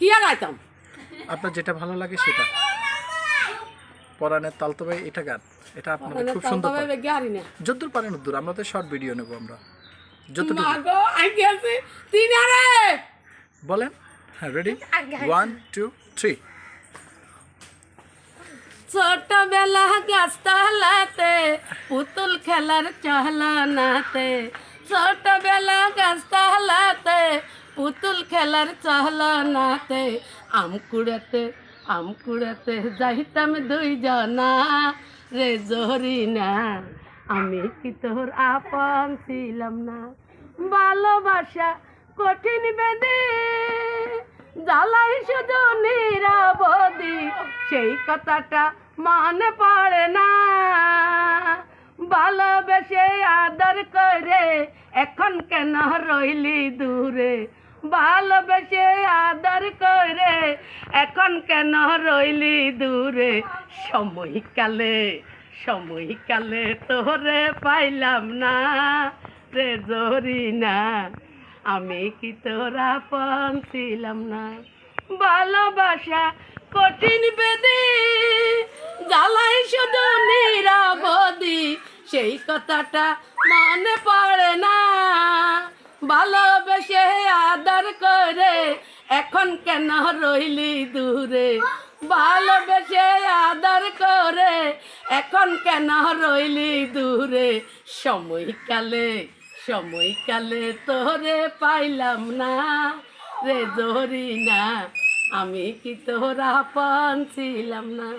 কি আর গাইতাম আপনার যেটা ভালো লাগে সেটা। পরাণের তালতো ভাই এটা গান। এটা আপনাদের খুব সুন্দর যদ্দূর পারেন উদ্দূর আমরা তো শর্ট ভিডিও নেব আমরা। যতটুকু মাগো আগে আছে? তিন আরে! বলেন। হ্যাঁ রেডি ওয়ান টু থ্রি ছোটবেলা গাছতলাতে পুতুল খেলার চহলানাতে ছোটবেলা গাছতলাতে পুতুল খেলার চহলানাতে আম কুড়াতে আম কুড়াতে যাইতাম দুই জনা রে জহরি না আমি কি তোর আপন ছিলাম না? ভালোবাসা কঠিন বেদে, জ্বালাই শুধু নিরাবদি সেই কথাটা মনে পড়ে না। ভালোবেসে আদর করে এখন কেন রইলি দূরে? ভালোবেসে আদর করে, এখন কেন রইলি দূরে? সময়কালে সময়কালে তোরে পাইলাম না রে জরি না আমি কি তোরা পন ছিলাম না? ভালোবাসা কঠিন বেদি, জ্বালাই শুধু নিরাবদি সেই কথাটা মনে পড়ে না। করে এখন কেন রইলি দূরে? ভালোবেসে আদর করে এখন কেন রইলি দূরে? সময়কালে সময়কালে তোরে পাইলাম না রে ধরি না আমি কি তোরা পান ছিলাম না?